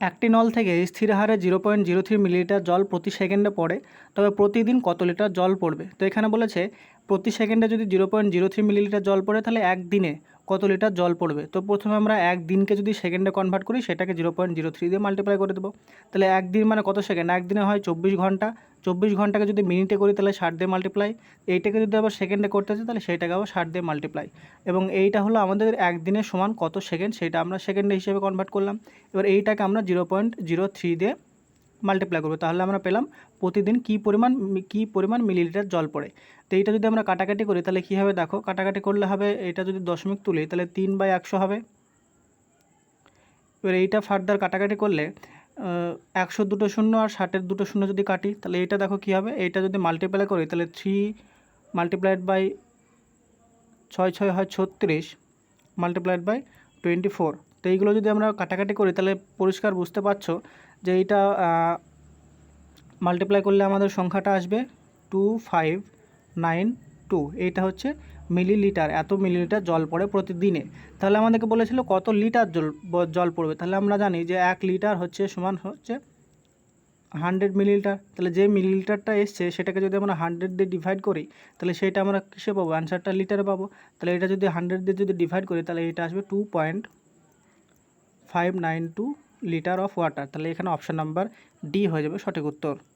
একটি নল থেকে স্থির হারে zero point zero three millilitre জল প্রতি সেকেন্ডে পড়ে, তবে প্রতিদিন কত লিটার জল পড়বে? তো এখানে বলেছে, প্রতি সেকেন্ডে যদি zero point zero three millilitre জল পড়ে, তাহলে একদিনে কত লিটার জল পড়বে? তো প্রথমে আমরা একদিনকে যদি সেকেন্ডে কনভার্ট করি, সেটাকে জিরো পয়েন্ট জিরো থ্রি দিয়ে মাল্টিপ্লাই করে দেবো। তাহলে একদিন মানে কত সেকেন্ড? একদিনে হয় চব্বিশ ঘণ্টা। চব্বিশ ঘন্টাকে যদি মিনিটে করি তাহলে ষাট দিয়ে মাল্টিপ্লাই এইটাকে যদি আবার সেকেন্ডে করতে চাই তাহলে সেইটাকে আবার ষাট দিয়ে মাল্টিপ্লাই এবং এইটা হলো আমাদের একদিনের সমান কত সেকেন্ড সেটা আমরা সেকেন্ডে হিসেবে কনভার্ট করলাম। এবার এইটাকে আমরা জিরো পয়েন্ট জিরো থ্রি দিয়ে মাল্টিপ্লাই করব। তাহলে আমরা পেলাম প্রতিদিন কী পরিমাণ কী পরিমাণ মিলিলিটার জল পড়ে। তো এইটা যদি আমরা কাটাকাটি করি তাহলে কী হবে দেখো, কাটাকাটি করলে হবে এটা যদি দশমিক তুলি তাহলে তিন বাই একশো হবে। এবার এইটা ফার্দার কাটাকাটি করলে একশো দুটো শূন্য আর ষাটের দুটো শূন্য যদি কাটি, তাহলে এইটা দেখো কী হবে? এইটা যদি মাল্টিপ্লাই করি, তাহলে থ্রি মাল্টিপ্লাইড বাই ছয় ছয় হয় ছত্রিশ মাল্টিপ্লাইড বাই টোয়েন্টি ফোর তো এইগুলো যদি আমরা কাটাকাটি করি, তাহলে পরিষ্কার বুঝতে পারছ যে এইটা মাল্টিপ্লাই করলে আমাদের সংখ্যাটা আসবে টু ফাইভ নাইন টু, এইটা হচ্ছে মিলিলিটার, এত মিলিলিটার জল পড়ে প্রতিদিনে। তাহলে আমাদেরকে বলেছিল কত লিটার জল জল পড়বে? তাহলে আমরা জানি যে এক লিটার হচ্ছে সমান হচ্ছে হান্ড্রেড মিলিলিটার। তাহলে যে মিলিলিটারটা এসছে, সেটাকে যদি আমরা হান্ড্রেড দিয়ে ডিভাইড করি, তাহলে সেটা আমরা কিসে পাবো? অ্যান্সারটা লিটারে পাবো। তাহলে এটা যদি হান্ড্রেড দিয়ে যদি ডিভাইড করি, তাহলে এটা আসবে two point five nine two litre of water তাহলে এখানে অপশান নাম্বার ডি হয়ে যাবে সঠিক উত্তর।